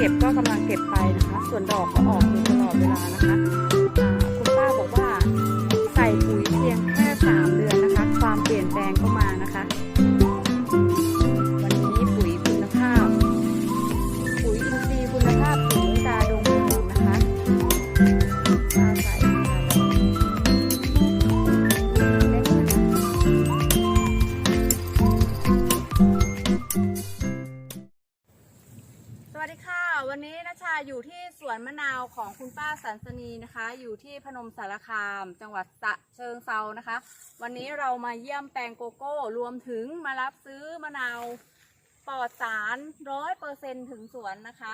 เก็บก็กำลังเก็บไปนะคะ ส่วนดอกก็ออกอยู่ตลอดเวลานะคะ วัสดีค่ะ วันนี้นะชาอยู่ที่สวนมะนาวของคุณป้าสันสนีนะคะ อยู่ที่พนมสารคาม จังหวัดสะเชิงเซานะคะ วันนี้เรามาเยี่ยมแปลงโกโก้ รวมถึงมารับซื้อมะนาวปลอดสารร้อยเปอร์เซ็นถึงสวนนะคะ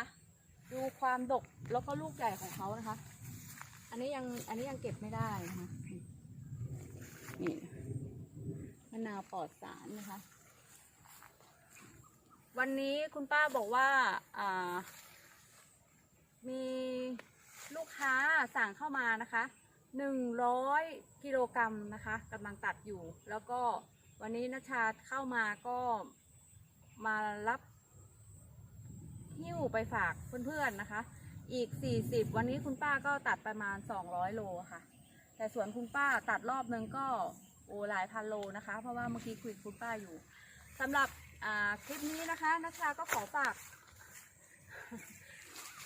ดูความดกแล้วก็ลูกใหญ่ของเขานะคะ อันนี้ยังอันนี้ยังเก็บไม่ได้นะคะนี่มะนาวปลอดสารนะคะ วันนี้คุณป้าบอกว่าอ่า มีลูกค้าสั่งเข้ามานะคะหนึ่งร้อยกิโลกรัมนะคะกำลังตัดอยู่ แล้วก็วันนี้นชาเข้ามาก็มารับหิ้วไปฝากเพื่อนๆนะคะ อีก 40 วันนี้คุณป้าก็ตัดประมาณ 200 โลค่ะ แต่ส่วนคุณป้าตัดรอบนึงก็โอ้หลายพันโลนะคะ เพราะว่าเมื่อกี้คุยคุณป้าอยู่สำหรับ คลิปนี้นะคะนัชชาก็ขอฝาก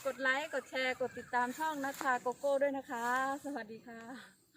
กดไลค์ กดแชร์ กดติดตามช่องนัชชาโกโก้ด้วยนะคะ สวัสดีค่ะ